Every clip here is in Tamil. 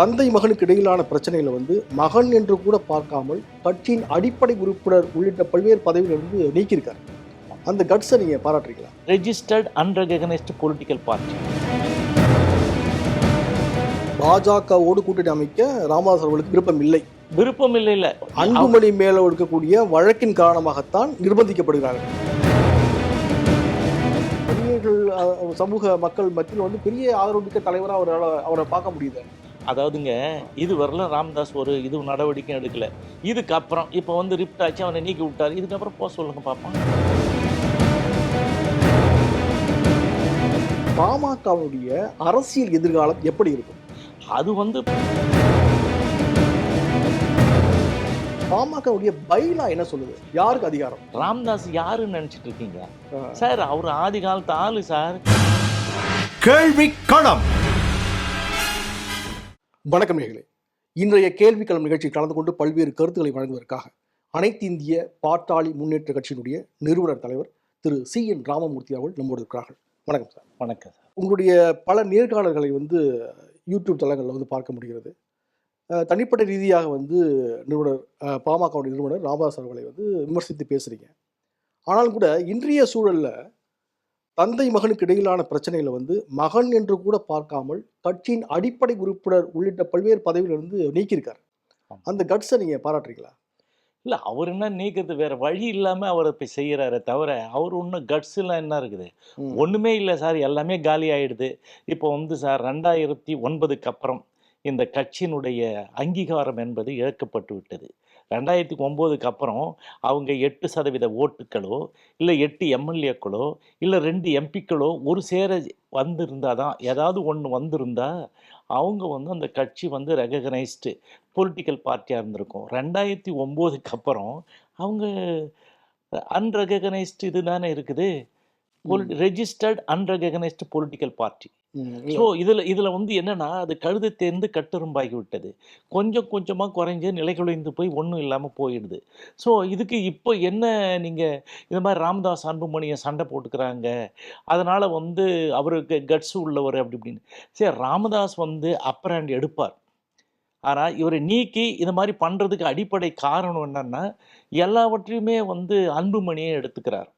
தந்தை மகனுக்கு இடையிலான பிரச்சனைகளை வந்து மகன் என்று கூட பார்க்காமல் கட்சியின் அடிப்படை உறுப்பினர் உள்ளிட்ட பல்வேறு பதவியிலிருந்து நீக்கியிருக்காரு. அந்த கட்ஸை நீங்க பாராட்டுறீங்களா? ரெஜிஸ்டர்ட் அன்ரெகனைஸ்டு பொலிட்டிக்கல் பார்ட்டி பாஜகவோடு கூட்டணி அமைக்க ராமதாஸ் அவர்களுக்கு விருப்பம் இல்லை. விருப்பம் இல்லை இல்லை. அன்புமணி மேல இருக்கக்கூடிய வழக்கின் காரணமாகத்தான் நிர்பந்திக்கப்படுகிறார்கள். சமூக மக்கள் மத்தியில் வந்து பெரிய ஆதரவுமிக்க தலைவராக அவரால் அவரை பார்க்க முடியுது. அதாவதுங்க இது வரலாம் ராமதாஸ் ஒரு இது நடவடிக்கை எடுக்கல. இதுக்கப்புறம் இப்போ வந்து ரிப்ட் ஆச்சு அவனை நீக்கி விட்டாரு. இதுக்கப்புறம் போக சொல்லுங்க பார்ப்போம் பாமகவுடைய அரசியல் எதிர்காலம் எப்படி இருக்கும்? அது வந்து பாமகவுடைய பைலா என்ன சொல்லுது? யாருக்கு அதிகாரம்? ராமதாஸ் யாருன்னு நினைச்சிட்டு இருக்கீங்க? சார் அவர் ஆதி காலத்து ஆளு சார். கேள்வி களம். வணக்கம் நேயர்களே இன்றைய கேள்விக்களம் நிகழ்ச்சி கலந்து கொண்டு பல்வேறு கருத்துக்களை வழங்குவதற்காக அனைத்து இந்திய பாட்டாளி முன்னேற்ற கட்சியினுடைய நிறுவனர் தலைவர் திரு சி என் ராமமூர்த்தி அவர்கள் நம்மோடு இருக்கிறார்கள். வணக்கம் சார். வணக்கம் சார். உங்களுடைய பல நேர்காணல்களை வந்து யூடியூப் தளங்களில் வந்து பார்க்க முடிகிறது. தனிப்பட்ட ரீதியாக வந்து நிறுவனர் பாமகவுடைய நிறுவனர் ராமதாஸ் அவர்களை வந்து விமர்சித்து பேசுறீங்க. ஆனாலும் கூட இன்றைய சூழல்ல தந்தை மகனுக்கு இடையிலான பிரச்சனைகளை வந்து மகன் என்று கூட பார்க்காமல் கட்சியின் அடிப்படை உறுப்பினர் உள்ளிட்ட பல்வேறு பதவியிலிருந்து நீக்கியிருக்காரு. அந்த கட்ஸை நீங்க பாராட்டுறீங்களா? இல்ல அவர் என்ன நீக்கிறது? வேற வழி இல்லாம அவர் இப்ப செய்யறாரே தவிர அவர் ஒன்றும் கட்ஸ் எல்லாம் என்ன இருக்குது? ம். ஒண்ணுமே இல்லை சார் எல்லாமே காலி ஆயிடுது. இப்போ வந்து சார் ரெண்டாயிரத்தி ஒன்பதுக்கு அப்புறம் இந்த கட்சியினுடைய அங்கீகாரம் என்பது இழக்கப்பட்டு விட்டது. ரெண்டாயிரத்தி ஒம்போதுக்கு அப்புறம் அவங்க எட்டு சதவீத ஓட்டுகளோ இல்லை எட்டு எம்எல்ஏக்களோ இல்லை ரெண்டு எம்பிக்களோ ஒரு சேர வந்திருந்தா தான் ஏதாவது ஒன்று வந்திருந்தா அவங்க வந்து அந்த கட்சி வந்து ரெகக்னைஸ்டு பொலிட்டிக்கல் பார்ட்டியாக இருந்திருக்கும். ரெண்டாயிரத்தி ஒம்போதுக்கு அப்புறம் அவங்க அன்ரெகனைஸ்டு இது தானே இருக்குது? Registered unrecognised political party. So இதில் இதில் வந்து என்னன்னா அது கழுதை தேர்ந்து கட்டுரும்பாகி விட்டது. கொஞ்சம் கொஞ்சமாக குறைஞ்சு நிலைகுலைந்து போய் ஒன்றும் இல்லாமல் போயிடுது. ஸோ இதுக்கு இப்போ என்ன நீங்கள் இந்த மாதிரி ராமதாஸ் அன்புமணியை சண்டை போட்டுக்கிறாங்க. அதனால் வந்து அவருக்கு கட்ஸ் உள்ளவர் அப்படி இப்படின்னு. சரி ராமதாஸ் வந்து அப்பர் ஹேண்ட் எடுப்பார். ஆனால் இவரை நீக்கி இந்த மாதிரி பண்ணுறதுக்கு அடிப்படை காரணம் என்னன்னா எல்லாவற்றையுமே வந்து அன்புமணியே எடுத்துக்கிறார்.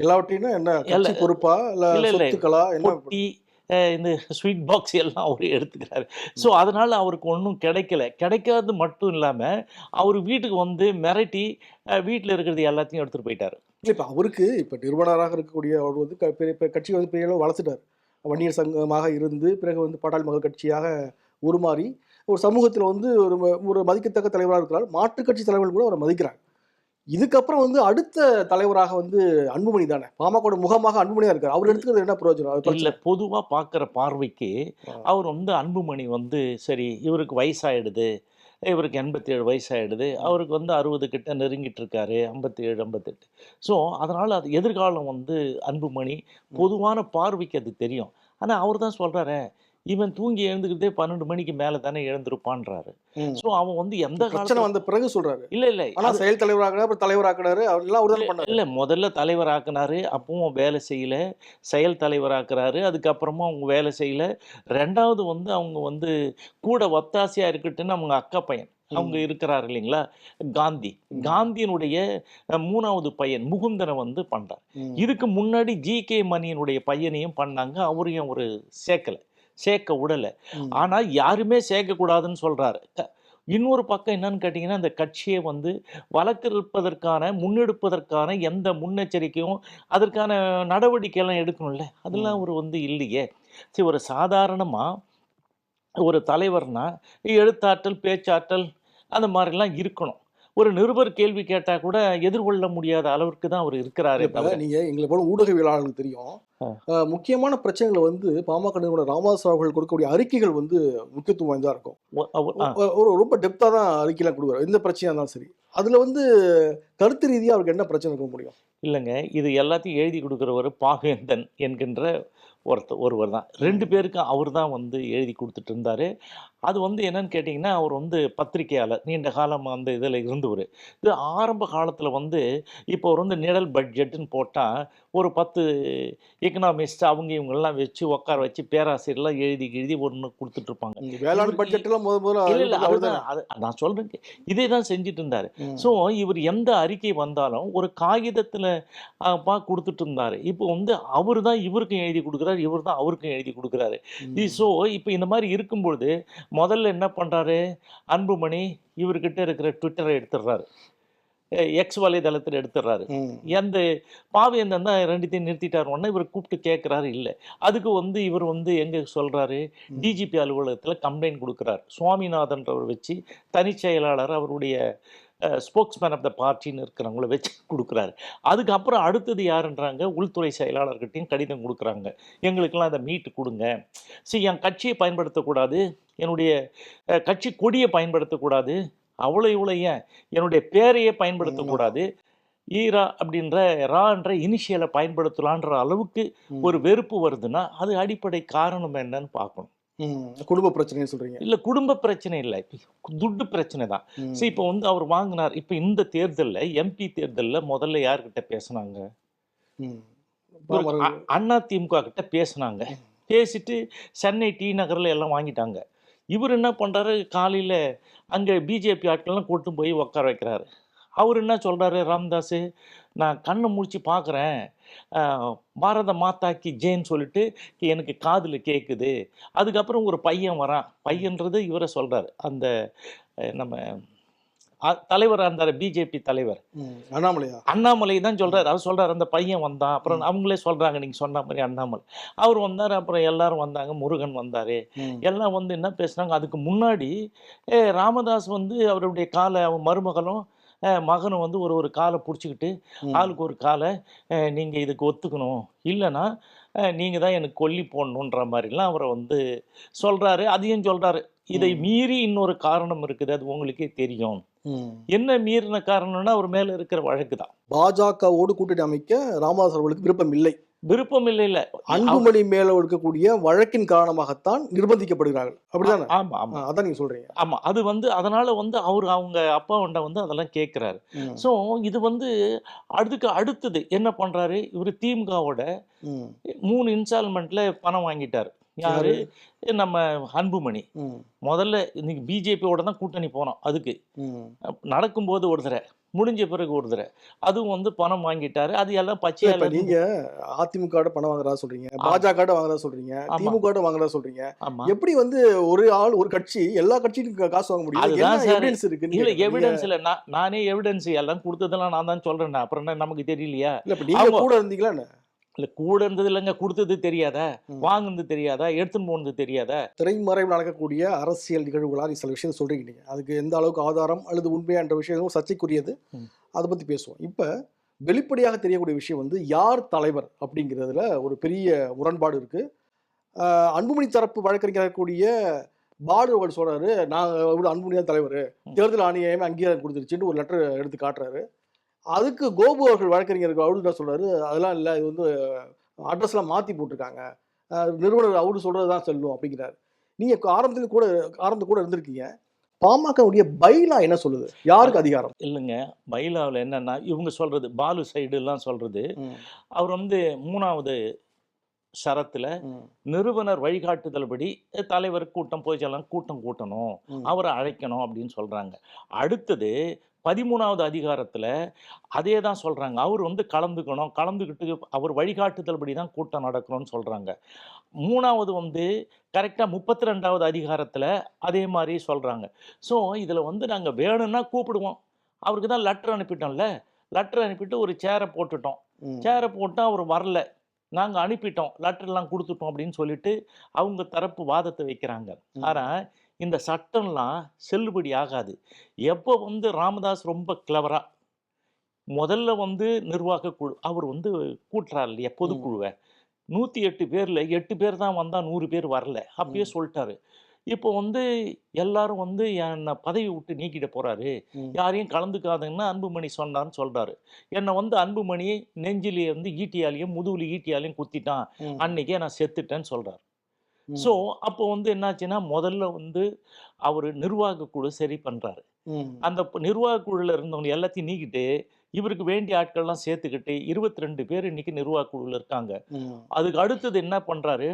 எல்லாவற்றையும் என்ன பொறுப்பா? இல்ல பொட்டி இந்த ஸ்வீட் பாக்ஸ் எல்லாம் அவர் எடுத்துக்கிறாரு. ஸோ அதனால அவருக்கு ஒன்றும் கிடைக்கல. கிடைக்காது மட்டும் இல்லாமல் அவர் வீட்டுக்கு வந்து மிரட்டி வீட்டில் இருக்கிறது எல்லாத்தையும் எடுத்துகிட்டு போயிட்டாரு. இப்ப அவருக்கு இப்ப நிறுவனராக இருக்கக்கூடிய அவர் வந்து பெரிய கட்சி வந்து பெரிய அளவு வளர்த்துட்டார். வன்னியர் சங்கமாக இருந்து பிறகு வந்து பாட்டாளி மக்கள் கட்சியாக உருமாறி ஒரு சமூகத்தில் வந்து ஒரு ஒரு மதிக்கத்தக்க தலைவராக இருக்கிறார். மாற்றுக் கட்சி தலைவர்கள் கூட அவரை மதிக்கிறாங்க. இதுக்கப்புறம் வந்து அடுத்த தலைவராக வந்து அன்புமணி தானே? பாமகோட முகமாக அன்புமணியா இருக்காரு. அவர் எடுத்துக்கிறது என்ன பிரயோஜனம்? இல்லை பிரச்சனை. பொதுவாக பார்க்குற பார்வைக்கு. அவர் வந்து அன்புமணி வந்து சரி இவருக்கு வயசாயிடுது இவருக்கு எண்பத்தி ஏழு வயசாயிடுது அவருக்கு வந்து அறுபது கிட்ட நெருங்கிட்டு இருக்காரு ஐம்பத்தி ஏழு ஐம்பத்தெட்டு. ஸோ அதனால் அது எதிர்காலம் வந்து அன்புமணி பொதுவான பார்வைக்கு அது தெரியும். ஆனால் அவர் தான் சொல்கிறாரு இவன் தூங்கி எழுந்துக்கிட்டே பன்னெண்டு மணிக்கு மேலே தானே எழுந்திருப்பான்றாரு. ஸோ அவன் வந்து எந்த பிரச்சனை வந்த பிறகு சொல்றாரு. இல்ல இல்ல. ஆனா அது- செயல் தலைவராக அப்புறம் தலைவராக்கினாரு அவர் எல்லாம் அவர் தான் இல்ல, முதல்ல தலைவராக்குனாரு அப்பவும் வேலை செய்யல. செயல் தலைவராக்குறாரு அதுக்கப்புறமா அவங்க வேலை செய்யல. ரெண்டாவது வந்து அவங்க வந்து கூட ஒத்தாசையா இருக்கட்டுன்னு அவங்க அக்கா பையன் அவங்க இருக்கிறாரு இல்லைங்களா? காந்தி. காந்தியினுடைய மூணாவது பையன் முகுந்தனை வந்து பண்றார். இதுக்கு முன்னாடி ஜி கே மணியனுடைய பையனையும் பண்ணாங்க அவரையும் ஒரு சேர்க்கல. சேர்க்க விடல. ம். ஆனா யாருமே சேர்க்கக்கூடாதுன்னு சொல்றாரு. க- இன்னொரு பக்கம் என்னன்னு கேட்டிங்கன்னா அந்த கட்சியை வந்து வளர்த்திருப்பதற்கான முன்னெடுப்பதற்கான எந்த முன்னெச்சரிக்கையும் அதற்கான நடவடிக்கை எல்லாம் எடுக்கணும்ல? அதெல்லாம். அவர் வந்து இல்லையே. சரி ஒரு சாதாரணமா ஒரு தலைவர்னா எழுத்தாற்றல் பேச்சாற்றல் அந்த மாதிரிலாம் இருக்கணும். ஒரு நிருபர் கேள்வி கேட்டா கூட எதிர்கொள்ள முடியாத அளவிற்கு தான் அவர் இருக்கிறாரே நீங்க எங்களை போல ஊடகவியலாளர்களுக்கு தெரியும். முக்கியமான பிரச்சனைகளை வந்து பாமக நிறுவனர் ராமதாஸ் அவர்கள் கொடுக்கக்கூடிய அறிக்கைகள் வந்து முக்கியத்துவம் வாய்ந்ததா இருக்கும். ஒரு ரொம்ப டெப்தா தான் அறிக்கைலாம் கொடுக்குறாரு. எந்த பிரச்சனையா இருந்தாலும் சரி. அதுல வந்து கருத்து ரீதியா அவருக்கு என்ன பிரச்சனை இருக்க முடியும்? இல்லைங்க. இது எல்லாத்தையும் எழுதி கொடுக்குறவர் பாகேந்தன் என்கின்ற ஒருத்தர் ஒருவர் தான். ரெண்டு பேருக்கும் அவர் தான் வந்து எழுதி கொடுத்துட்டு இருந்தாரு. அது வந்து என்னன்னு கேட்டிங்கன்னா அவர் வந்து பத்திரிகையாளர் நீண்ட காலம் அந்த இதில் இருந்தவர். இது ஆரம்ப காலத்தில் வந்து இப்போ அவர் வந்து நிழல் பட்ஜெட்டுன்னு போட்டால் ஒரு பத்து எக்கனாமிஸ்ட் அவங்க இவங்கெல்லாம் வச்சு உட்கார வச்சு பேராசிரியர்லாம் எழுதி எழுதி ஒன்று கொடுத்துட்ருப்பாங்க வேளாண் இவரு- பட்ஜெட் எல்லாம் முத முதல்ல இல்லை இல்லை அதுதான். அது நான் சொல்கிறேன் இதே தான் செஞ்சுட்டு இருந்தார். ஸோ இவர் எந்த அறிக்கை வந்தாலும் ஒரு காகிதத்தில் பா கொடுத்துட்டு இருந்தார். இப்போ வந்து அவர் தான் இவருக்கும் எழுதி கொடுக்குறாரு இவர் தான் அவருக்கும் எழுதி கொடுக்குறாரு. ஸோ இப்போ இந்த மாதிரி இருக்கும்பொழுது முதல்ல என்ன பண்ணுறாரு அன்புமணி இவர்கிட்ட இருக்கிற ட்விட்டரை எடுத்துடுறாரு. எக்ஸ் வலைதளத்தில் எடுத்துடுறாரு. ம். அந்த பாவேந்தன் தான் ரெண்டுத்தையும் நிறுத்திட்டார். உடனே இவர் கூப்பிட்டு கேட்குறாரு இல்லை. அதுக்கு வந்து இவர் வந்து எங்கே சொல்கிறாரு. டிஜிபி அலுவலகத்தில் கம்ப்ளைண்ட் கொடுக்குறாரு. சுவாமிநாதன்றவர் வச்சு தனிச் செயலாளர் அவருடைய ஸ்போக்ஸ்மேன் ஆஃப் த பார்ட்டின்னு இருக்கிறவங்கள வச்சு கொடுக்குறாரு. அதுக்கப்புறம் அடுத்தது யாருன்றாங்க? உள்துறை செயலாளர்கிட்டையும் கடிதம் கொடுக்குறாங்க. எங்களுக்கெல்லாம் அதை மீட்டு கொடுங்க. சரி என் கட்சியை பயன்படுத்தக்கூடாது. என்னுடைய கட்சி கொடியை பயன்படுத்தக்கூடாது. அவ்வளோ இவ்வளோ ஏன்? என்னுடைய பேரையே பயன்படுத்தக்கூடாது ஈரா அப்படின்ற ரான்ற இனிஷியலை பயன்படுத்தலான்ற அளவுக்கு. ஒரு வெறுப்பு வருதுன்னா அது அடிப்படை காரணம் என்னன்னு பார்க்கணும். குடும்ப பிரச்சனைன்னு சொல்றீங்க. இல்லை குடும்ப பிரச்சனை இல்லை. துட்டு பிரச்சனை தான். சரி இப்போ வந்து அவர் வாங்கினார். இப்போ இந்த தேர்தலில் எம்பி தேர்தலில் முதல்ல யார்கிட்ட பேசுனாங்க? அண்ணா திமுக கிட்ட பேசுனாங்க. பேசிட்டு சென்னை டி நகரில் எல்லாம் வாங்கிட்டாங்க. இவர் என்ன பண்ணுறாரு காலையில் அங்கே பிஜேபி ஆட்கள்லாம் கூட்டு போய் உட்கார வைக்கிறாரு. அவர் என்ன சொல்கிறாரு ராம்தாஸ் நான் கண்ணை முடிச்சு பார்க்குறேன் பாரத மாதாக்கி ஜெயின் சொல்லிட்டு எனக்கு காதில் கேட்குது அதுக்கப்புறம் ஒரு பையன் வரான். பையன்றது இவரை சொல்கிறாரு அந்த நம்ம அ- தலைவர் இருந்தார் பிஜேபி தலைவர். அண்ணாமலையா? அண்ணாமலை தான் சொல்றாரு. அவர் சொல்றாரு அந்த பையன் வந்தான். அப்புறம் அவங்களே சொல்றாங்க நீங்க சொன்ன மாதிரி அண்ணாமலை. அவர் வந்தார் அப்புறம் எல்லாரும் வந்தாங்க முருகன் வந்தாரு. எல்லாம் வந்து என்ன பேசுனாங்க அதுக்கு முன்னாடி ஏ, ராமதாஸ் வந்து அவருடைய காலை அவன் மருமகளும் மகனும் வந்து ஒரு ஒரு காலை பிடிச்சிக்கிட்டு. ஆளுக்கு ஒரு காலை அஹ், நீங்க இதுக்கு ஒத்துக்கணும். இல்லைன்னா அஹ், நீங்க தான் எனக்கு கொல்லி போடணுன்ற மாதிரிலாம் அவரை வந்து சொல்றாரு. அதையும் சொல்றாரு. இதை. மீறி இன்னொரு காரணம் இருக்குது. அது உங்களுக்கே தெரியும். என்ன மீறின காரணம்னா அவர் மேல இருக்கிற வழக்கு தான் பாஜகவோடு கூட்டணி அமைக்க ராமதாஸ் அவர்களுக்கு விருப்பம் இல்லை. விருப்பம் இல்லை இல்ல. அன்புமணி மேல இருக்கக்கூடிய வழக்கின் காரணமாகத்தான் நிர்பந்திக்கப்படுகிறார்கள். அப்படிதானே? ஆமா ஆமா. அதான் நீங்க சொல்றீங்க. ஆமா அது வந்து அதனால வந்து அவர் அவங்க அப்பாவண்ட வந்து அதெல்லாம் கேட்குறாரு. ஸோ இது வந்து அதுக்கு அடுத்தது என்ன பண்றாரு? இவர் திமுகவோட. மூணு இன்ஸ்டால்மெண்ட்ல பணம் வாங்கிட்டாரு. யாரு? நம்ம அன்புமணி. முதல்ல இன்னைக்கு பிஜேபியோட தான் கூட்டணி போனோம் அதுக்கு. நடக்கும்போது ஒரு தடவை முடிஞ்ச பிறகு ஒரு தடவை. அதுவும் வந்து பணம் வாங்கிட்டாரு. அது எல்லாம் இப்ப பச்சையால நீங்க அதிமுக பணம் வாங்குறதா சொல்றீங்க பாஜக வாங்குறதா சொல்றீங்க. திமுக வாங்குறதா சொல்றீங்க. எப்படி வந்து ஒரு ஆள் ஒரு கட்சி எல்லா கட்சியும் காசு வாங்க முடியும்? அதுதான். எவிடன்ஸ் இருக்கு இல்ல எவிடன்ஸ் இல்ல. நான் எவிடன்ஸ் எல்லாம் கொடுத்ததெல்லாம் நான் தான் சொல்றேன். அப்புறம் நமக்கு தெரியலையா? இல்ல நீங்க கூட இருந்தீங்களா? இல்ல கூட இருந்தது இல்லைங்க கொடுத்தது தெரியாதா. வாங்குனது தெரியாதா? எடுத்துன்னு போனது தெரியாதா? திரைமறைவில் நடக்கக்கூடிய அரசியல் நிகழ்வுகளாக சில விஷயம் சொல்றீங்க நீங்க. அதுக்கு எந்த அளவுக்கு ஆதாரம் அல்லது உண்மையான்ற விஷயம் சர்ச்சைக்குரியது. அதை பத்தி பேசுவோம். இப்ப வெளிப்படையாக தெரியக்கூடிய விஷயம் வந்து யார் தலைவர் அப்படிங்கிறதுல ஒரு பெரிய முரண்பாடு இருக்கு. ஆஹ் அன்புமணி தரப்பு வழக்கறிஞர் கூடிய பாலு அவர்கள் சொல்றாரு நான் இவ்வளவு அன்புமணி தான் தலைவர். தேர்தல் ஆணையமே அங்கீகாரம் கொடுத்துருச்சுன்னு ஒரு லெட்டர் எடுத்து காட்டுறாரு. அதுக்கு கோபு அவர்கள் வழக்கறிஞர் அவரு என்ன சொல்றாரு. அதெல்லாம் இல்லை இது வந்து அட்ரஸ்லாம் மாற்றி போட்டிருக்காங்க. நிறுவனர் அவரு சொல்றது தான் செல்லும் அப்படிங்கிறாரு. நீங்க ஆரம்பத்துல கூட ஆரம்பத்துல கூட இருந்திருக்கீங்க. பாமகவுடைய பைலா என்ன சொல்லுது? யாருக்கு அதிகாரம்? இல்லைங்க. பைலாவில் என்னன்னா இவங்க சொல்றது பாலு சைடுலாம் சொல்றது அவர் வந்து மூணாவது சரத்துல நிறுவனர் வழிகாட்டுதல்படி தலைவர் கூட்டம் போய்ச்செல்லாம் கூட்டம் கூட்டணும். அவரை அழைக்கணும் அப்படின்னு சொல்றாங்க. அடுத்தது பதிமூணாவது அதிகாரத்துல அதே தான் சொல்றாங்க. அவர் வந்து கலந்துக்கணும். கலந்துக்கிட்டு அவர் வழிகாட்டுதல்படி தான் கூட்டம் நடக்கணும்னு சொல்றாங்க. மூணாவது வந்து கரெக்டாக முப்பத்தி ரெண்டாவது அதிகாரத்துல அதே மாதிரி சொல்றாங்க. ஸோ இதுல வந்து நாங்க வேணும்னா கூப்பிடுவோம். அவருக்கு தான் லெட்டர் அனுப்பிட்டோம்ல. லெட்டர் அனுப்பிட்டு ஒரு சேரை போட்டுட்டோம். சேரை போட்டு அவர் வரல. நாங்கள் அனுப்பிட்டோம். லெட்டர்லாம் கொடுத்துட்டோம் அப்படின்னு சொல்லிட்டு அவங்க தரப்பு வாதத்தை வைக்கிறாங்க. ஆனால் இந்த சட்டம்லாம் செல்லுபடி ஆகாது எப்போ வந்து ராமதாஸ் ரொம்ப கிளவரா முதல்ல வந்து நிர்வாக குழு அவர் வந்து கூட்டுறாரு இல்லையா பொதுக்குழுவை நூற்றி எட்டு பேரில் எட்டு பேர் தான் வந்தால் நூறு பேர் வரல அப்பயே ம். சொல்லிட்டாரு இப்போ வந்து எல்லாரும் வந்து என்னை பதவி விட்டு நீக்கிட போறாரு ம். யாரையும் கலந்துக்காதுன்னு அன்புமணி சொன்னார்னு சொல்றாரு என்னை வந்து அன்புமணி நெஞ்சிலே வந்து ஈட்டியாலையும் முதுகுல ஈட்டியாலையும் குத்திட்டான். அன்னைக்கே நான் செத்துட்டேன்னு சொல்றாரு. ஸோ அப்போ வந்து என்னாச்சுன்னா முதல்ல வந்து அவர் நிர்வாக குழு சரி பண்றாரு. அந்த நிர்வாக குழுல இருந்தவங்க எல்லாத்தையும் நீக்கிட்டு இவருக்கு வேண்டிய ஆட்கள்லாம் சேர்த்துக்கிட்டு இருபத்தி ரெண்டு பேர் இன்னைக்கு நிர்வாக குழுல இருக்காங்க. அதுக்கு அடுத்தது என்ன பண்றாரு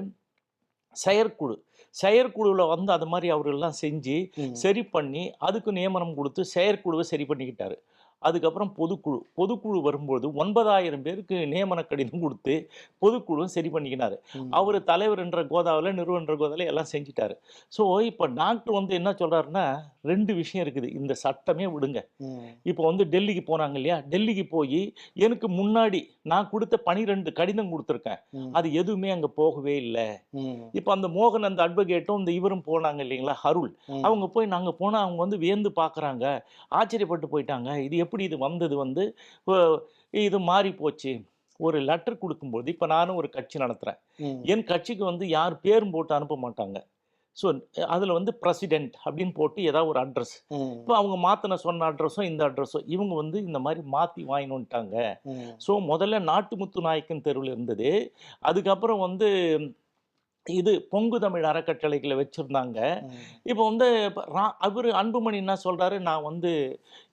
செயற்குழு செயற்குழுவில் வந்து அது மாதிரி அவரெல்லாம் செஞ்சு. சரி பண்ணி அதுக்கு நியமனம் கொடுத்து செயற்குழுவை சரி பண்ணிக்கிட்டாரு அதுக்கப்புறம் பொதுக்குழு பொதுக்குழு வரும்போது ஒன்பதாயிரம் பேருக்கு நியமன கடிதம் கொடுத்து பொதுக்குழுவும் சரி பண்ணிக்கினாரு. அவர் தலைவர்ன்ற கோதாவில் நிறுவன்ற கோதாவில் எல்லாம் செஞ்சிட்டாரு. ஸோ இப்போ டாக்டர் வந்து என்ன சொல்றாருன்னா ரெண்டு விஷயம் இருக்குது. இந்த சட்டமே விடுங்க. இப்போ வந்து டெல்லிக்கு போனாங்க இல்லையா? டெல்லிக்கு போய் எனக்கு முன்னாடி நான் கொடுத்த பனிரெண்டு கடிதம் கொடுத்துருக்கேன். அது எதுவுமே அங்கே போகவே இல்லை. இப்போ அந்த மோகன் அந்த அட்வொகேட்டும் இந்த இவரும் போனாங்க இல்லைங்களா அருள். அவங்க போய் நாங்கள் போனால் அவங்க வந்து வியந்து பார்க்குறாங்க ஆச்சரியப்பட்டு போயிட்டாங்க. இது எப்படி இது வந்தது வந்து? இது மாறி போச்சு. ஒரு லெட்டர் கொடுக்கும்போது இப்போ நானும் ஒரு கட்சி நடத்துகிறேன் ம். என் கட்சிக்கு வந்து யார் பேரும் போட்டு அனுப்ப மாட்டாங்க. ஸோ அதில் வந்து பிரசிடென்ட் அப்படின்னு போட்டு ஏதாவது ஒரு அட்ரஸ். இப்போ அவங்க மாற்றின சொன்ன அட்ரஸும் இந்த அட்ரஸும் இவங்க வந்து இந்த மாதிரி மாற்றி ம். ஸோ முதல்ல நாட்டுமுத்து நாயக்கன் தெருவில் இருந்தது அதுக்கப்புறம் வந்து இது பொங்கு தமிழ் அறக்கட்டளைகளை வச்சுருந்தாங்க. இப்போ வந்து அவர் அன்புமணி என்ன சொல்கிறாரு நான் வந்து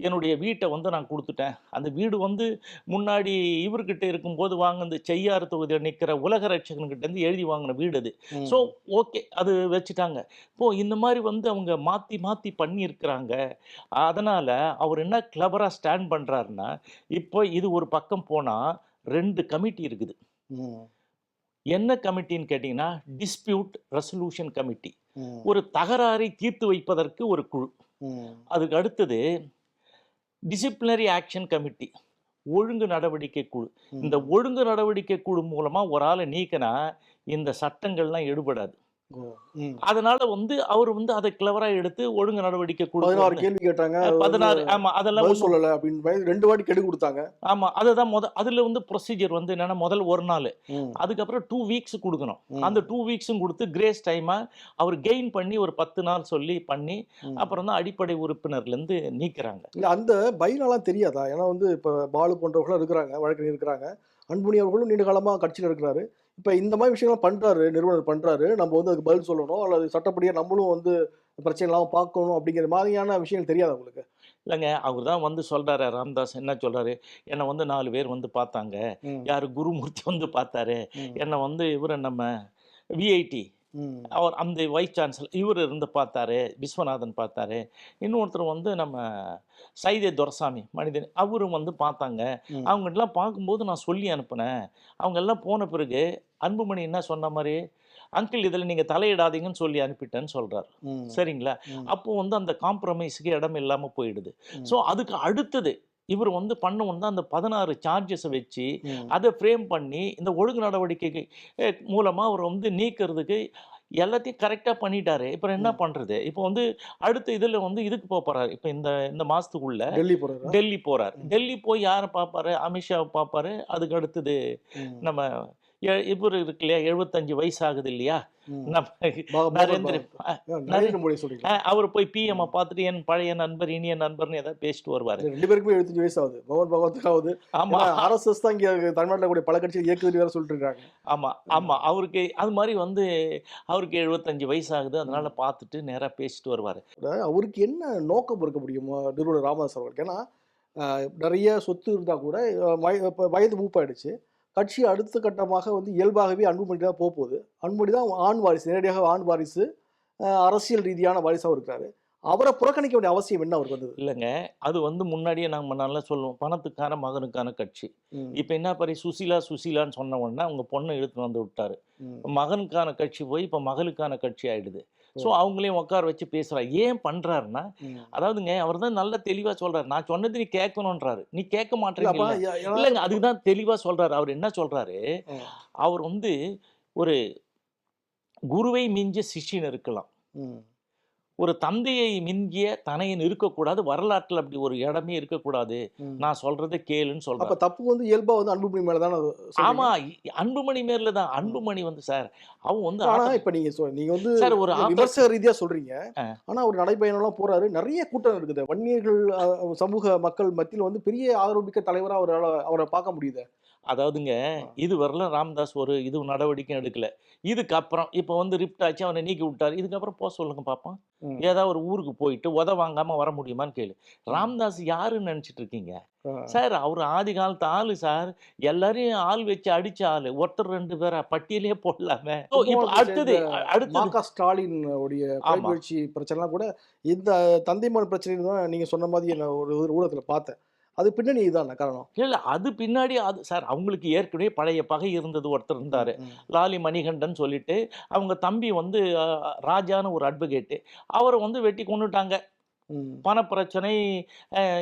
என்னுடைய வீட்டை வந்து நான் கொடுத்துட்டேன். அந்த வீடு வந்து முன்னாடி இவர்கிட்ட இருக்கும்போது வாங்கின செய்யாறு தொகுதியில் நிற்கிற உலக ரட்சகன்கிட்ட இருந்து எழுதி வாங்கின வீடு அது. ஸோ ஓகே அது வச்சுட்டாங்க. இப்போ இந்த மாதிரி வந்து அவங்க மாற்றி மாற்றி பண்ணியிருக்கிறாங்க. அதனால் அவர் என்ன கிளவராக ஸ்டாண்ட் பண்ணுறாருன்னா இப்போ இது ஒரு பக்கம் போனால் ரெண்டு கமிட்டி இருக்குது. என்ன கமிட்டின்னு கேட்டிங்கன்னா டிஸ்பியூட் ரெசல்யூஷன் கமிட்டி. ஒரு தகராறை தீர்த்து வைப்பதற்கு ஒரு குழு. அதுக்கு அடுத்தது டிசிப்ளினரி ஆக்ஷன் கமிட்டி ஒழுங்கு நடவடிக்கை குழு. இந்த ஒழுங்கு நடவடிக்கை குழு மூலமாக ஒரு ஆளை நீக்கினா இந்த சட்டங்கள்லாம் எடுபடாது. அதனால வந்து அவர் வந்து அதை கிளவரா எடுத்து ஒழுங்கு நடவடிக்கை பதினாறு. கேள்வி கேட்டாங்க பதினாறு ஆமா அதெல்லாம் சொல்லல அப்படின்னு ரெண்டு வாட்டி கெடு கொடுத்தாங்க ஆமா அதுதான் முத அதுல வந்து ப்ரொசீஜர் வந்து என்னன்னா முதல் ஒரு நாள். அதுக்கப்புறம் டூ வீக்ஸ் கொடுக்கணும். அந்த டூ வீக்ஸும் கொடுத்து கிரேஸ் டைமா அவர் கெயின் பண்ணி ஒரு பத்து நாள் சொல்லி பண்ணி. அப்புறம் தான் அடிப்படை உறுப்பினர்ல இருந்து நீக்குறாங்க இல்ல அந்த பைனாலாம் தெரியாதா ஏன்னா வந்து இப்ப பாலு போன்றவர்களும் இருக்கிறாங்க வழக்கறிஞர் இருக்கிறாங்க அன்புமணி அவர்களும் நீண்ட காலமா கட்சியில் இருக்கிறாரு இப்ப இந்த மாதிரி விஷயங்கள்லாம் பண்றாரு நிறுவனர் பண்றாரு. நம்ம வந்து அதுக்கு பதில் சொல்லணும். அல்லது சட்டப்படியா நம்மளும் வந்து பிரச்சனை இல்லாம பார்க்கணும் அப்படிங்கிற மாதிரியான விஷயங்கள் தெரியாதா உங்களுக்கு இல்லைங்க. அவர் தான் வந்து சொல்றாரு. ராம்தாஸ் என்ன சொல்றாரு? என்னை வந்து நாலு பேர் வந்து பார்த்தாங்க. யார் குருமூர்த்தி வந்து பார்த்தாரு. என்னை வந்து இவரை நம்ம விஐடி. அவர் அந்த வைஸ் சான்சலர் இவர் இருந்து பார்த்தாரு விஸ்வநாதன் பார்த்தாரு இன்னொருத்தர் வந்து நம்ம சைதே துரசாமி மனிதன் அவரும் வந்து பார்த்தாங்க ம். அவங்ககிட்டலாம் பார்க்கும்போது நான் சொல்லி அனுப்புனேன் அவங்க எல்லாம் போன பிறகு அன்புமணி என்ன சொன்ன மாதிரி அங்கிள் இதில் நீங்கள் தலையிடாதீங்கன்னு சொல்லி அனுப்பிட்டேன்னு சொல்கிறார். சரிங்களா. அப்போ வந்து அந்த காம்ப்ரமைஸுக்கு இடம் இல்லாமல் போயிடுது. ஸோ அதுக்கு அடுத்தது இவர் வந்து பண்ண ஒன்று அந்த பதினாறு சார்ஜஸை வச்சு. அதை ஃப்ரேம் பண்ணி இந்த ஒழுங்கு நடவடிக்கை மூலமாக அவர் வந்து நீக்கிறதுக்கு எல்லாத்தையும் கரெக்டாக பண்ணிட்டாரு இப்போ என்ன. பண்ணுறது இப்போ வந்து அடுத்த இதில் வந்து இதுக்கு போக போகிறாரு இப்போ இந்த இந்த மாதத்துக்குள்ள டெல்லி போறாரா டெல்லி போகிறார். டெல்லி போய் யாரை பார்ப்பாரு அமித்ஷாவை பார்ப்பாரு அதுக்கு அடுத்தது. நம்ம இவர் இருக்கு இல்லையா? எழுபத்தஞ்சு வயசு ஆகுது இல்லையா. நம்ம நரேந்திர மோடி அவர் போய் பிஎம் பார்த்துட்டு என் பழைய நண்பர் இனிய நண்பர்னு ஏதாவது பேசிட்டு வருவார். ரெண்டு பேருக்குமே எழுபத்தஞ்சு வயசு ஆகுது மோகன் பகவத்துக்கு ஆகுது ஆமா ஆர்எஸ்எஸ் தான் இங்க தமிழ்நாட்டில் கூடிய பல கட்சிகள் இயக்குது வேற சொல்லிட்டு இருக்காங்க. ஆமா ஆமா. அவருக்கு அது மாதிரி வந்து அவருக்கு எழுபத்தஞ்சு வயசு ஆகுது அதனால பார்த்துட்டு நேரா பேசிட்டு வருவார். அவருக்கு என்ன நோக்கம் இருக்க முடியும் நிறுவனர் ராமதாஸ் அவர்களுக்கு? ஏன்னா நிறைய சொத்து இருந்தால் கூட வயது மூப்பாயிடுச்சு. கட்சி அடுத்த கட்டமாக வந்து இயல்பாகவே அன்புமணி தான் போக போகுது அன்புமணி தான் ஆண் வாரிசு நேரடியாக ஆண் வாரிசு அரசியல் ரீதியான வாரிசாகவும் இருக்கிறாரு. அவரை புறக்கணிக்க வேண்டிய அவசியம் என்ன அவருக்கு வந்தது? இல்லைங்க. அது வந்து முன்னாடியே நம்ம நல்லா சொல்லுவோம். பணத்துக்கான மகனுக்கான கட்சி. இப்போ என்ன பாரு சுசீலா சுசீலான்னு சொன்ன உடனே அவங்க பொண்ணை இழுத்து வந்து விட்டாரு. மகனுக்கான கட்சி போய் இப்போ மகளுக்கான கட்சி ஆயிடுது. ஸோ. அவங்களையும் உட்கார வச்சு பேசுறா. ஏன் பண்றாருன்னா ம். அதாவதுங்க அவர் தான் நல்ல தெளிவா சொல்றாரு. நான் சொன்னது நீ கேட்கணுன்றாரு நீ கேட்க மாட்டேங்க இல்லைங்க அதுக்கு தான் தெளிவா சொல்றாரு. அவர் என்ன சொல்றாரு? ம், அவர் வந்து ஒரு குருவை மிஞ்ச சிஷ்யன் இருக்கலாம். ஒரு தந்தையை மிஞ்சிய தனையன் இருக்கக்கூடாது வரலாற்றில் அப்படி ஒரு இடமே இருக்கக்கூடாது. நான் சொல்றதை கேளுன்னு அப்ப சொல்றாரு தப்பு வந்து இயல்பா வந்து அன்புமணி மேல தானே ஆமா அன்புமணி மேல தான். அன்புமணி வந்து சார் அவன் வந்து ஆனா இப்ப நீங்க நீங்க வந்து சார் ஒரு விமர்சக ரீதியா சொல்றீங்க. ஆனா அவர் நடைபயணம் எல்லாம் போறாரு. நிறைய கூட்டம் இருக்குது. வன்னியர்கள் சமூக மக்கள் மத்தியில் வந்து பெரிய ஆரோபிக்க தலைவரா அவரால் அவரை பார்க்க முடியுது. அதாவதுங்க இது வரலாம் ராமதாஸ் ஒரு இது நடவடிக்கை எடுக்கல. இதுக்கப்புறம் இப்போ வந்து ரிப்ட் ஆச்சு அவனை நீக்கி விட்டாரு. இதுக்கப்புறம் போக சொல்லுங்க பாப்போம். ம். ஏதாவது ஒரு ஊருக்கு போயிட்டு உத வாங்காம வர முடியுமான்னு கேளு. ராமதாஸ் யாருன்னு நினைச்சிட்டு இருக்கீங்க. சார் அவர் ஆதி காலத்து ஆளு சார். எல்லாரையும் ஆள் வச்சு அடிச்ச ஆளு. ஒருத்தர் ரெண்டு பேரா பட்டியலே போடலாமே. அடுத்தது சேர்ந்த அ- அடுத்தது. மாகா ஸ்டாலின் உடைய பிரச்சனைலாம் கூட இந்த தந்தைமான் பிரச்சனை தான் நீங்க சொன்ன மாதிரி நான் ஒரு ஒரு ஊடகத்துல பார்த்தேன். அது பின்னணி இதான் காரணம். இல்ல இல்ல அது பின்னாடி அது சார் அவங்களுக்கு ஏற்கனவே பழைய பகை இருந்தது ஒருத்தர் இருந்தாரு. லாலி மணிகண்டன் சொல்லிட்டு அவங்க தம்பி வந்து ராஜான்னு ஒரு அட்வொகேட்டு அவரை வந்து வெட்டி கொண்டுட்டாங்க. பணப்பிரச்சனை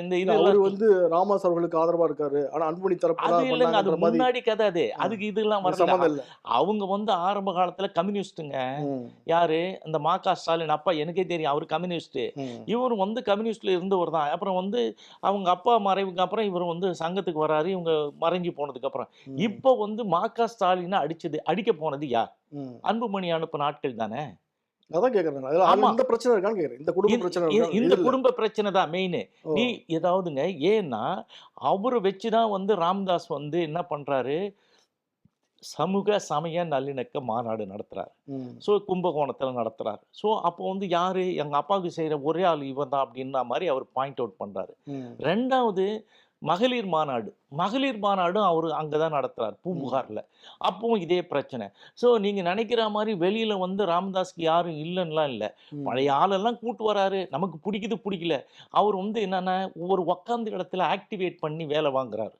இந்த இது அவரு வந்து ராமதாஸ் அவர்களுக்கு ஆதரவா இருக்காரு. ஆனா அன்புமணி தரப்பு அது இல்லைங்க அது முன்னாடி கதை அது. அதுக்கு இதெல்லாம் இது வரல. அவங்க வந்து ஆரம்ப காலத்துல கம்யூனிஸ்ட்டுங்க. ம், யாரு? இந்த மாகா ஸ்டாலின். அப்பா எனக்கே தெரியும். அவர் கம்யூனிஸ்ட் ம், இவர் வந்து கம்யூனிஸ்ட்ல இருந்தவர் தான். அப்புறம் வந்து அவங்க அப்பா மறைவுக்கு அப்புறம் இவர் வந்து சங்கத்துக்கு வராரு. இவங்க மறைஞ்சு போனதுக்கு அப்புறம். ம், இப்போ வந்து மாகா ஸ்டாலினை அடிச்சது அடிக்க போனது யார்? ம். அன்புமணி அனுப்பின ஆட்கள் தானே? அதான் கேக்குறேன் ஆமா. இந்த பிரச்சனை இருக்கான்னு கேக்குறேன். இந்த குடும்ப பிரச்சனை இந்த. குடும்ப பிரச்சனை தான் மெயின் நீ ஏதாவதுங்க ஏன்னா அவரை வச்சுதான் வந்து ராம்தாஸ் வந்து என்ன பண்றாரு? சமூக சமய நல்லிணக்க மாநாடு நடத்துறாரு. ஸோ கும்பகோணத்தில் நடத்துறாரு. ஸோ அப்போ வந்து யாரு? எங்க அப்பாவுக்கு செய்யற ஒரே ஆள் இவன் தான் அப்படின்னா மாதிரி அவர் பாயிண்ட் அவுட் பண்றாரு. ரெண்டாவது மகளிர் மாநாடு. மகளிர் மாநாடும் அவர் அங்கே தான் நடத்துறாரு பூம்புகாரில். அப்பவும் இதே பிரச்சனை. ஸோ நீங்கள் நினைக்கிற மாதிரி வெளியில் வந்து ராமதாஸ்க்கு யாரும் இல்லைன்னுலாம் இல்லை. பழைய ஆளெல்லாம் கூட்டு வராரு. நமக்கு பிடிக்குது பிடிக்கல. அவர் வந்து என்னன்னா ஒவ்வொரு உக்காந்த இடத்துல ஆக்டிவேட் பண்ணி வேலை வாங்குறாரு.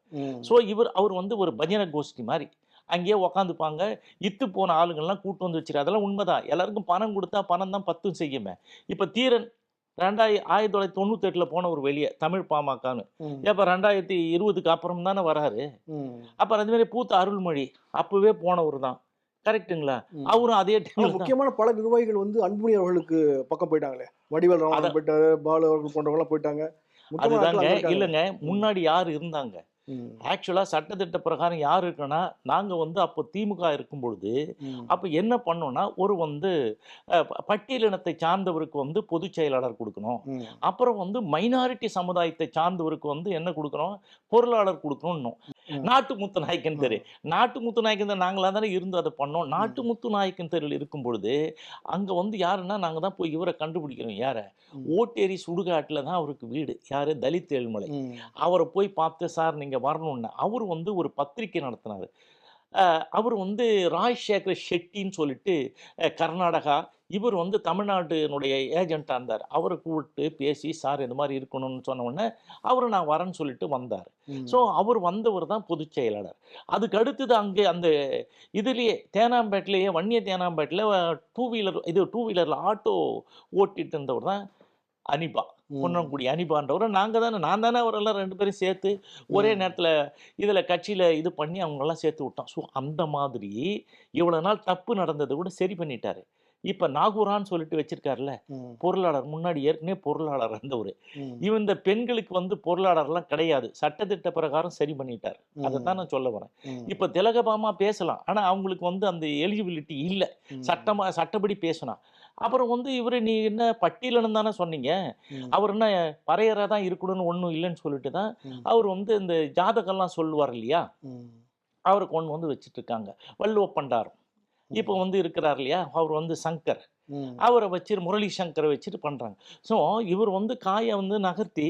ஸோ இவர் அவர் வந்து ஒரு பஜனை கோஷ்டி மாதிரி. அங்கேயே உக்காந்துப்பாங்க. இத்து போன ஆளுங்கள்லாம் கூட்டு வந்து வச்சிரு அதெல்லாம் உண்மைதான். எல்லாருக்கும் பணம் கொடுத்தா பணம் தான் பத்தும் செய்யுமே. இப்போ தீரன் ரெண்டாயிர ஆயிரத்தி தொள்ளாயிரத்தி தொண்ணூத்தெட்டில் போனவர் வெளியே தமிழ் பாமகன்னு. ம், இப்போ ரெண்டாயிரத்தி இருபதுக்கு அப்புறம் தானே வராரு. ம். அப்புறம் அதே மாதிரி பூத்த அருள்மொழி அப்பவே போனவர் தான். கரெக்ட்டுங்களா? ம். அவரும் அதே தான். முக்கியமான பல நிர்வாகிகள் வந்து அன்புமணி அவர்களுக்கு பக்கம் போயிட்டாங்களே. வடிவேல் ராமன். போயிட்டாரு பாலு அவர்கள் போன்றவங்க எல்லாம் போயிட்டாங்க அதுதாங்க. இல்லைங்க முன்னாடி யார் இருந்தாங்க? ஆக்சுவலாக சட்டத்திட்ட பிரகாரம் யார் இருக்குன்னா நாங்கள் வந்து அப்போ திமுக இருக்கும் பொழுது அப்போ என்ன பண்ணோம்னா ஒரு வந்து பட்டியலினத்தை சார்ந்தவருக்கு வந்து பொதுச் செயலாளர் கொடுக்கணும். அப்புறம் வந்து மைனாரிட்டி சமுதாயத்தை சார்ந்தவருக்கு வந்து என்ன கொடுக்கணும்? பொருளாளர் கொடுக்கணும் ம். நாட்டு முத்து நாயக்கன் தெரு. நாட்டு முத்து நாயக்கன் தெரு நாங்களாக தானே இருந்து அதை பண்ணோம். நாட்டு முத்து நாயக்கன் தெருவில் இருக்கும் பொழுது அங்கே வந்து யாருன்னா நாங்கள் தான் போய் இவரை கண்டுபிடிக்கிறோம். யாரை. ஓட்டேரி சுடுகாட்டில் தான் அவருக்கு வீடு. யார்? தலித் ஏழ்மலை. அவரை போய் பார்த்து சார் நீங்கள் வரணும்னு. அவர் வந்து ஒரு பத்திரிக்கை நடத்தினார். அவர் வந்து ராஜசேகர் ஷெட்டின்னு சொல்லிட்டு கர்நாடகா இவர் வந்து தமிழ்நாட்டினுடைய ஏஜென்ட்டாக இருந்தார். அவரை கூப்பிட்டு பேசி சார் இந்த மாதிரி இருக்கணும்னு சொன்ன உடனே அவர் நான் வரேன்னு சொல்லிட்டு வந்தார். ஸோ அவர் வந்தவர் தான் பொதுச் செயலாளர். அதுக்கு அடுத்தது அங்கே அந்த இதுலேயே தேனாம்பேட்டிலேயே வன்னிய தேனாம்பேட்டில் டூ வீலர் இது டூ வீலரில் ஆட்டோ ஓட்டிட்டு இருந்தவர் தான் அனிபா. பொன்னங்குடி அனிபான்றவரை நாங்கள் தானே நான் தானே அவரெல்லாம் ரெண்டு பேரும் சேர்த்து ஒரே. நேரத்தில் இதில் கட்சியில் இது பண்ணி அவங்களெல்லாம் சேர்த்து விட்டோம். ஸோ அந்த மாதிரி இவ்வளோ நாள் தப்பு நடந்ததை கூட சரி பண்ணிட்டாரு. இப்போ நாகூரான்னு சொல்லிட்டு வச்சிருக்காருல்ல பொருளாளர் முன்னாடி ஏற்கனவே பொருளாளர் இருந்தவர். இந்த பெண்களுக்கு வந்து பொருளாளர்லாம் கிடையாது. சட்டத்திட்ட பிரகாரம் சரி பண்ணிட்டார். அதை தான் நான் சொல்ல வரேன். இப்போ திலகபாமா பேசலாம். ஆனால் அவங்களுக்கு வந்து அந்த எலிஜிபிலிட்டி இல்லை. சட்டமா சட்டப்படி பேசணும். அப்புறம் வந்து இவர் நீ என்ன பட்டியலன்னு தானே சொன்னீங்க. அவர் என்ன பறையராக தான் இருக்கணும்னு ஒன்றும் இல்லைன்னு சொல்லிட்டு தான். அவர் வந்து இந்த ஜாதகம்லாம் சொல்லுவார் இல்லையா? ம். அவரை கொண்டு வந்து வச்சுட்டு இருக்காங்க வள்ளுவ பண்டாரம். இப்போ வந்து இருக்கிறார் இல்லையா? அவர் வந்து சங்கர். அவரை வச்சு முரளி சங்கரை வச்சுட்டு பண்ணுறாங்க ஸோ இவர் வந்து காயை வந்து நகர்த்தி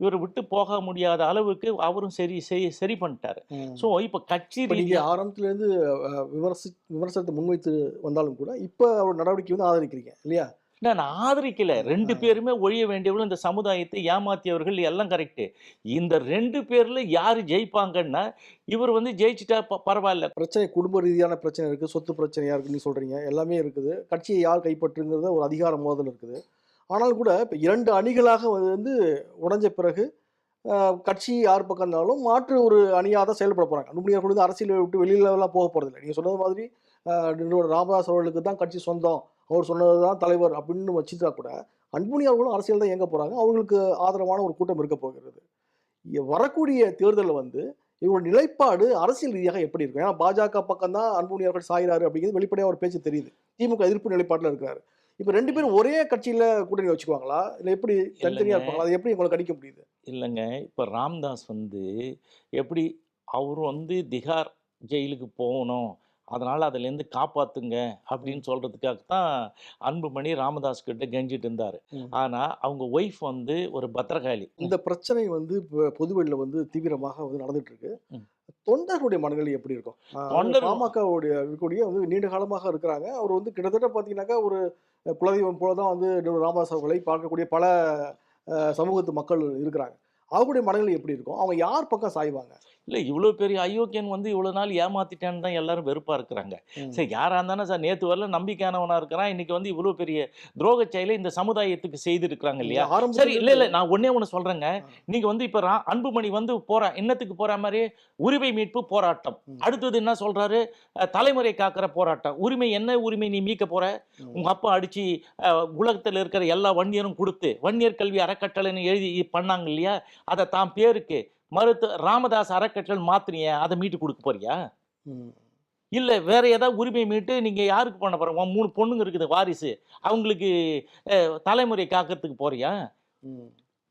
இவர் விட்டு போக முடியாத அளவுக்கு அவரும் சரி சரி சரி பண்ணிட்டாரு. ஸோ இப்போ கட்சி இப்ப நீங்க ரீதியா ஆரம்பத்துல இருந்து அஹ், விமர்சி விமர்சனத்தை முன்வைத்து வந்தாலும் கூட இப்ப அவர் நடவடிக்கை வந்து ஆதரிக்கிறீங்க இல்லையா? நான் ஆதரிக்கல. ரெண்டு. பேருமே ஒழிய வேண்டியவர்கள் இந்த சமுதாயத்தை ஏமாத்தியவர்கள் எல்லாம் கரெக்டு இந்த ரெண்டு பேர்ல யாரு ஜெயிப்பாங்கன்னா இவர் வந்து ஜெயிச்சிட்டா பரவாயில்ல. பிரச்சனை குடும்ப ரீதியான பிரச்சனை இருக்கு சொத்து பிரச்சனையா இருக்குன்னு சொல்றீங்க எல்லாமே இருக்குது. கட்சியை யார் கைப்பற்றுங்கிறத ஒரு அதிகார மோதல் இருக்குது. ஆனால் கூட இப்போ இரண்டு அணிகளாக வந்து உடைஞ்ச பிறகு கட்சி யார் பக்கம் இருந்தாலும் மாற்று ஒரு அணியாக தான் செயல்பட போகிறாங்க அன்புமணியார் வந்து அரசியலை விட்டு வெளியிலலாம் போக போகிறதில்ல நீங்கள் சொன்னது மாதிரி அஹ், ராமதாஸ் அவர்களுக்கு தான் கட்சி சொந்தம். அவர் சொன்னது தான் தலைவர் அப்படின்னு வச்சுட்டா கூட அன்புமணி அவர்களும் அரசியல் தான் இயங்க போகிறாங்க அவங்களுக்கு ஆதரவான ஒரு கூட்டம் இருக்க போகிறது. வரக்கூடிய தேர்தலில் வந்து இவரோட நிலைப்பாடு அரசியல் ரீதியாக எப்படி இருக்கும்? ஏன்னா பாஜக பக்கம் தான் அன்புமணி அவர்கள் சாயிறாரு அப்படிங்கிறது வெளிப்படையாக ஒரு பேச்சு தெரியுது. திமுக எதிர்ப்பு நிலைப்பாட்டில் இருக்கிறாரு. இப்போ ரெண்டு பேரும் ஒரே கட்சியில கூட்டணி வச்சுக்குவாங்களா? இல்லை எப்படி தனித்தனியாக. இருப்பாங்களா? அது எப்படி உங்களுக்கு கணிக்க முடியுது? இல்லைங்க. இப்போ ராம்தாஸ் வந்து எப்படி அவர் வந்து திகார் ஜெயிலுக்கு போகணும். அதனால் அதுலேருந்து காப்பாற்றுங்க அப்படின்னு சொல்கிறதுக்காக தான் அன்புமணி ராமதாஸ் கிட்ட கெஞ்சிட்டு இருந்தார். ஆனால் அவங்க ஒய்ஃப் வந்து ஒரு பத்திரகாளி. இந்த பிரச்சனை வந்து இப்போ பொதுவெளியில வந்து தீவிரமாக வந்து நடந்துட்டு இருக்கு. தொண்டர்களுடைய மனநிலை எப்படி இருக்கும்? ஆஹ் தொண்டர்கள் பாமகவுடைய இருக்கக்கூடிய வந்து நீண்ட காலமாக இருக்கிறாங்க. அவர் வந்து கிட்டத்தட்ட பார்த்தீங்கன்னாக்கா ஒரு குலதெய்வம் போல தான் வந்து இன்னொரு ராமதாஸ் அவர்களை பார்க்கக்கூடிய பல சமூகத்து மக்கள் இருக்கிறாங்க. அவங்களுடைய மனநிலை எப்படி இருக்கும்? அவங்க யார் பக்கம் சாய்வாங்க? இல்லை இவ்வளோ பெரிய அயோக்கியன் வந்து இவ்வளோ நாள் ஏமாத்திட்டேன்னு தான் எல்லாரும் வெறுப்பாக இருக்கிறாங்க. சரி யாராக இருந்தானே சார் நேற்று வரல நம்பிக்கையானவனாக இருக்கிறான். இன்னைக்கு வந்து இவ்வளோ பெரிய துரோகச் செயலை இந்த சமுதாயத்துக்கு செய்திருக்கிறாங்க இல்லையா? சரி இல்லை இல்லை நான் ஒண்ணே ஒன்று சொல்கிறேங்க. நீங்கள் வந்து இப்போ அன்புமணி வந்து போற இன்னத்துக்கு போகிற மாதிரி உரிமை மீட்பு போராட்டம். அடுத்தது என்ன சொல்கிறாரு தலைமுறை காக்கிற போராட்டம். உரிமை என்ன உரிமை நீ மீட்க போற? ம். உங்கள் அப்பா அடித்து உலகத்தில் இருக்கிற எல்லா வன்னியரும் கொடுத்து வன்னியர் கல்வி அறக்கட்டளைன்னு எழுதி பண்ணாங்க இல்லையா? அதை தான் பேருக்கு. மறுத்து ராமதாஸ் அறக்கட்டளை மாத்தினிய அதை மீட்டு கொடுக்க போறியா. இல்லை வேற ஏதாவது உரிமை மீட்டு நீங்கள் யாருக்கு பண்ண போகிறோம் மூணு பொண்ணுங்க இருக்குது வாரிசு. அவங்களுக்கு தலைமுறை காக்கிறதுக்கு போறியா?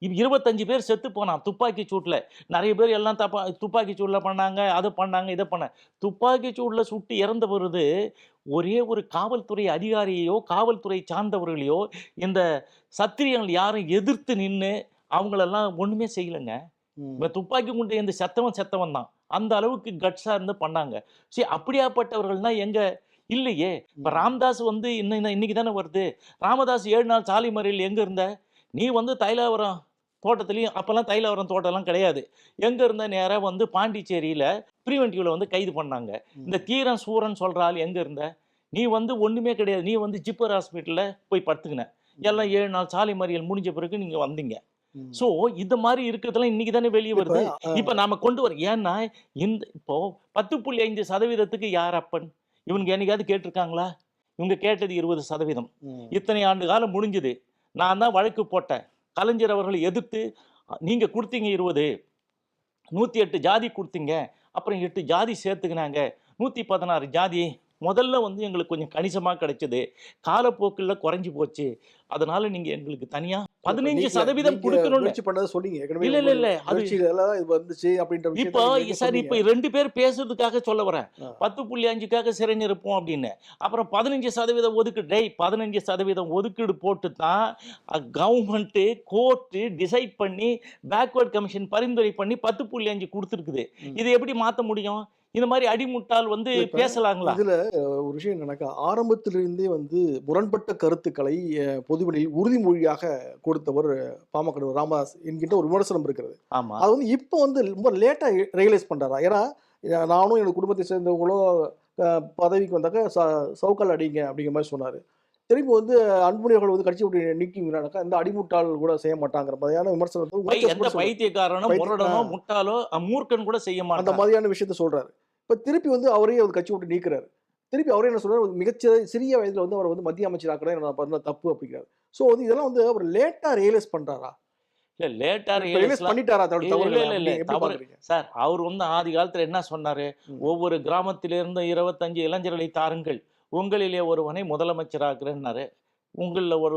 இருபத்தஞ்சு பேர் செத்து போனான் துப்பாக்கி சூட்டில். நிறைய பேர் எல்லாம் தப்பா துப்பாக்கி சூட்டில் பண்ணாங்க அதை பண்ணாங்க இதை பண்ண. துப்பாக்கி சூட்டில் சுட்டு இறந்த பொழுது ஒரே ஒரு காவல்துறை அதிகாரியையோ காவல்துறை சார்ந்தவர்களையோ இந்த சத்திரியங்கள் யாரும் எதிர்த்து நின்று அவங்களெல்லாம் ஒன்றுமே செய்யலைங்க. இவன் துப்பாக்கி குண்டு இந்த செத்தவன் செத்தவன் தான். அந்த அளவுக்கு கட்ஸாக இருந்து பண்ணாங்க. சரி அப்படியாப்பட்டவர்கள்னா எங்க? இல்லையே. இப்போ ராமதாஸ் வந்து இன்னும் இன்னைக்கு தானே வருது. ராமதாஸ் ஏழு நாள் சாலை மறியல் எங்கே இருந்த? நீ வந்து தைலாவரம் தோட்டத்துலேயும் அப்போல்லாம் தைலாவரம் தோட்டம்லாம் கிடையாது. எங்கே இருந்த நேராக வந்து பாண்டிச்சேரியில் ப்ரீவென்டிவில் வந்து கைது பண்ணாங்க. இந்த தீரன் சூரன் சொல்கிற ஆள் எங்கே இருந்த? நீ வந்து ஒன்றுமே கிடையாது. நீ வந்து ஜிப்பர் ஹாஸ்பிட்டலில் போய் படுத்துக்கின. எல்லாம் ஏழு நாள் சாலை மறியல் முடிஞ்ச பிறகு நீங்கள் வந்தீங்க. ஸோ இந்த மாதிரி இருக்கிறதெல்லாம் இன்னைக்கு தானே வெளியே வருது. இப்ப, நாம கொண்டு வர ஏன்னா இந்த இப்போ பத்து புள்ளி ஐந்து சதவீதத்துக்கு யார் அப்பன்? இவனுக்கு என்னைக்காவது கேட்டிருக்காங்களா? இவங்க கேட்டது இருபது சதவீதம். இத்தனை ஆண்டு காலம் முடிஞ்சது. நான் தான் வழக்கு போட்டேன். கலைஞர் அவர்களை எதிர்த்து நீங்க கொடுத்தீங்க இருபது. நூத்தி எட்டு ஜாதி கொடுத்தீங்க. அப்புறம் எட்டு ஜாதி சேர்த்துக்கினாங்க. நூத்தி பதினாறு ஜாதி முதல்ல வந்து எங்களுக்கு கொஞ்சம் கணிசமா கிடைச்சது. காலப்போக்கில் குறைஞ்சு போச்சு. அதனால நீங்க எங்களுக்கு தனியா பதினஞ்சு சதவீதம் கொடுக்கணும்னு. பண்ணதை சொன்னீங்க இல்ல இல்ல இல்ல. அது வந்துச்சு அப்படின்ற இப்போ சார் இப்போ. ரெண்டு பேர் பேசுறதுக்காக சொல்ல வரேன். பத்து புள்ளி அஞ்சுக்காக சிறைன்னு இருப்போம் அப்படின்னு. அப்புறம் பதினஞ்சு சதவீதம் ஒதுக்கீடு. டேய் பதினஞ்சு சதவீதம் ஒதுக்கீடு போட்டு தான் கவர்மெண்ட்டு கோர்ட்டு டிசைட் பண்ணி பேக்வர்ட் கமிஷன் பரிந்துரை பண்ணி பத்து புள்ளி அஞ்சு கொடுத்துருக்குது. இதை எப்படி மாற்ற முடியும்? இந்த மாதிரி அடிமுட்டால் வந்து பேசலாங்களா? இதுல ஒரு விஷயம் என்னன்னாக்கா ஆரம்பத்திலிருந்தே வந்து முரண்பட்ட கருத்துக்களை பொதுவெளியில் உறுதிமொழியாக கொடுத்தவர் பாமக ராமதாஸ் என்கின்ற ஒரு விமர்சனம் இருக்கிறது. ஆமா. அது வந்து இப்போ வந்து ரொம்ப லேட்டா ரியலைஸ் பண்றாரா? ஏன்னா நானும் என்னோட குடும்பத்தை சேர்ந்தவங்களும் அஹ், பதவிக்கு வந்தாக்க சவுக்கால் அடிங்க அப்படிங்கிற மாதிரி சொன்னாரு. திரும்பி வந்து அன்புமணி அவர்கள் வந்து கட்சி விட்டு நீக்கிங்கனாக்கா இந்த அடிமுட்டாள் கூட செய்ய மாட்டாங்கிற மாதிரியான விமர்சனத்தை. பைத்தியக்காரனோ அஹ், மூர்க்கன் கூட செய்ய அந்த மாட்டான். மாதிரியான விஷயத்த சொல்றாரு. இப்ப திருப்பி வந்து அவரே வந்து கட்சி விட்டு நீக்கிறாரு. திருப்பி அவரே என்ன சொல்றாரு? மிகச்சிற சிறிய வயதுல வந்து அவர் வந்து மத்திய அமைச்சர் ஆக்கிறேன் நான் பண்ண தப்பு அப்படிங்கிறாரு. சோ வந்து இதெல்லாம் வந்து அவர் லேட்டா ரியலைஸ் பண்றாரா? இல்ல லேட்டா ரியலைஸ் பண்ணிட்டாரா தவறு சார் அவர் வந்து ஆதி காலத்துல என்ன சொன்னாரு. ஒவ்வொரு கிராமத்திலிருந்து இருபத்தஞ்சு இளைஞர்களை தாருங்கள். உங்களிலே ஒருவனை முதலமைச்சராக்குறேன்னாரு. உங்களில் ஒரு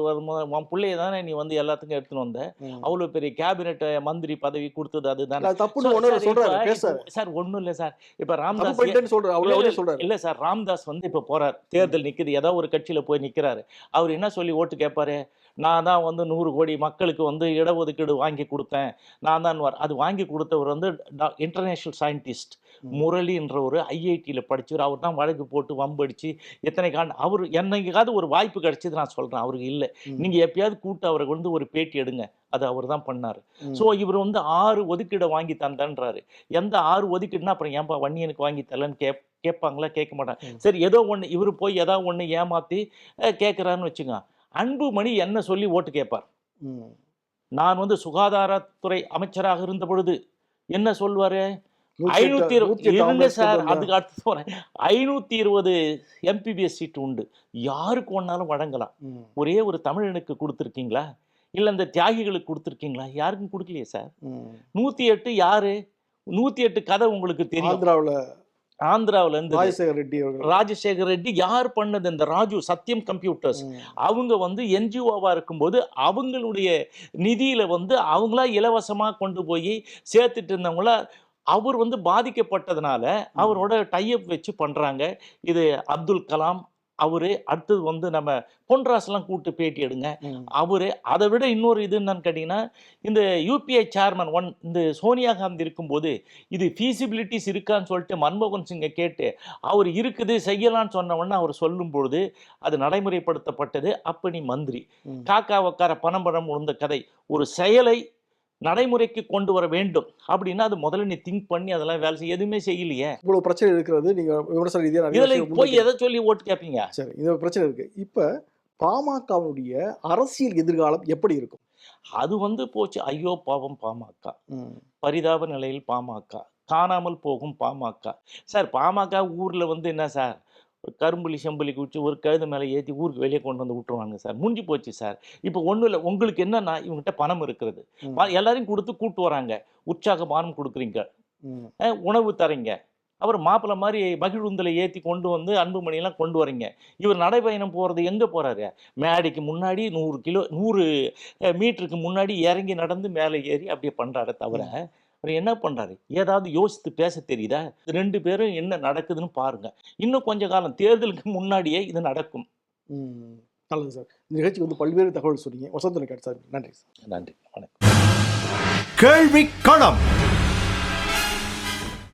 உன் பிள்ளைய தானே நீ வந்து எல்லாத்துக்கும் எடுத்துன்னு வந்த. அவ்வளோ பெரிய கேபினெட் மந்திரி பதவி கொடுத்தது அதுதானே அது தப்புன்னு சார், ஒண்ணும் இல்ல சார் இப்ப ராம்தாஸ் சொல்றாரு இல்ல சார் ராம்தாஸ் வந்து இப்ப போறார். தேர்தல் நிக்குது ஏதோ ஒரு கட்சியில போய் நிக்கிறாரு. அவர் என்ன சொல்லி ஓட்டு கேட்பாரு நான் தான் வந்து நூறு கோடி மக்களுக்கு வந்து இடஒதுக்கீடு வாங்கி கொடுத்தேன். நான் தான் அது வாங்கி கொடுத்தவர் வந்து இன்டர்நேஷனல் சயின்டிஸ்ட். முரளின்ற ஒரு ஐஐடியில் படிச்சவர். அவர் தான் வழக்கு போட்டு வம்படிச்சு எத்தனை காண்டு அவர் என்னைக்காவது ஒரு வாய்ப்பு கிடைச்சது நான் சொல்றேன். அவருக்கு இல்லை. ம். நீங்க எப்பயாவது கூப்பிட்டு அவரை வந்து ஒரு பேட்டி எடுங்க. அது அவர் தான் பண்ணாரு. ஸோ இவர் வந்து ஆறு ஒதுக்கீடை வாங்கி தந்தன்றாரு. எந்த ஆறு ஒதுக்கீடுனா அப்புறம் ஏன்பா வன்னியனுக்கு வாங்கி தரலன்னு கேப் கேட்பாங்களா கேட்க மாட்டாங்க. சரி ஏதோ ஒன்று இவர் போய் ஏதோ ஒன்று ஏமாத்தி அஹ், கேட்குறான்னு வச்சுங்க அன்புமணி என்ன சொல்லி ஓட்டு கேட்பார். நான் வந்து சுகாதாரத்துறை அமைச்சராக இருந்த பொழுது என்ன சொல்வாரு? நூத்தி ஐநூத்தி இருங்க சார் அதுக்கு அடுத்து போறேன். ஐநூத்தி இருபது எம்பிபிஎஸ் சீட் உண்டு. யாருக்கு ஒன்னாலும் வழங்கலாம். ஒரே ஒரு தமிழனுக்கு கொடுத்துருக்கீங்களா? இல்ல இந்த தியாகிகளுக்கு கொடுத்துருக்கீங்களா? யாருக்கும் கொடுக்கலையே சார். நூத்தி எட்டு யாரு? நூத்தி எட்டு கதை உங்களுக்கு தெரியும். ஆந்திராவுல இருந்து ராஜசேகர் ரெட்டி ராஜசேகர் ரெட்டி யார் பண்ணது? இந்த ராஜு சத்யம் கம்ப்யூட்டர்ஸ். அவங்க வந்து என்ஜிஓவா இருக்கும்போது அவங்களுடைய நிதியில வந்து அவங்களா இலவசமா கொண்டு போய் சேர்த்துட்டு இருந்தவங்கள அவர் வந்து பாதிக்கப்பட்டதுனால அவரோட டைப் வச்சு பண்றாங்க. இது அப்துல் கலாம் அவரு அடுத்தது வந்து நம்ம பொன்ராஸ்லாம் கூப்பிட்டு பேட்டி எடுங்க. அவரு அதை விட இன்னொரு இது என்னன்னு கேட்டிங்கன்னா இந்த யூபிஐ சேர்மன் ஒன் இந்த சோனியா காந்தி இருக்கும்போது இது ஃபீசிபிலிட்டிஸ் இருக்கான்னு சொல்லிட்டு மன்மோகன் சிங்கை கேட்டு அவர் இருக்குது செய்யலாம்னு சொன்ன உடனே அவர் சொல்லும் பொழுது அது நடைமுறைப்படுத்தப்பட்டது அப்பனி மந்திரி. காக்கா உக்கார பணம் பணம் உழுந்த கதை ஒரு செயலை நடைமுறைக்கு கொண்டு வர வேண்டும். அப்படின்னா அது முதல்ல நீ திங்க் பண்ணி அதெல்லாம் வேலை செய்ய எதுவுமே செய்யலையே. இவ்வளவு பிரச்சனை இருக்கிறது. நீங்க விமர்சன ரீதியாக இதுல போய். எதை சொல்லி ஓட்டு கேட்பீங்க சரி இந்த பிரச்சனை இருக்கு. இப்ப பாமகவுடைய அரசியல் எதிர்காலம் எப்படி இருக்கும்? அது வந்து போச்சு. ஐயோ பாவம் பாமக. பரிதாப நிலையில் பாமக. காணாமல் போகும் பாமக. சார் பாமக ஊர்ல வந்து என்ன சார்? கரும்புலி செம்புலி குச்சி ஒரு கழுது மேலே ஏற்றி ஊருக்கு வெளியே கொண்டு வந்து விட்டுருவாங்க சார். முடிஞ்சு போச்சு சார். இப்போ ஒன்றும் இல்லை. உங்களுக்கு என்னன்னா இவங்ககிட்ட பணம் இருக்கிறது. எல்லாரையும் கொடுத்து கூட்டு வராங்க. உற்சாக பானம் கொடுக்குறீங்க. உணவு தரீங்க. அவர் மாப்பிள்ளை மாதிரி மகிழுந்தலை ஏற்றி கொண்டு வந்து அன்புமணியெல்லாம் கொண்டு வரீங்க. இவர் நடைபயணம் போகிறது எங்கே போகிறாரு மேடைக்கு முன்னாடி நூறு கிலோ நூறு மீட்டருக்கு முன்னாடி இறங்கி நடந்து மேலே ஏறி அப்படியே பண்ணுறாரு தவிர அவர் என்ன பண்ணுறாரு ஏதாவது யோசித்து பேச தெரியுதா? ரெண்டு பேரும் என்ன நடக்குதுன்னு பாருங்க. இன்னும் கொஞ்ச காலம் தேர்தலுக்கு முன்னாடியே இது நடக்கும். ம். நல்லது சார். இந்த நிகழ்ச்சிக்கு வந்து பல்வேறு தகவல் சொன்னீங்க. வசந்தனை சார். நன்றி சார். நன்றி. வணக்கம். கேள்வி களம்.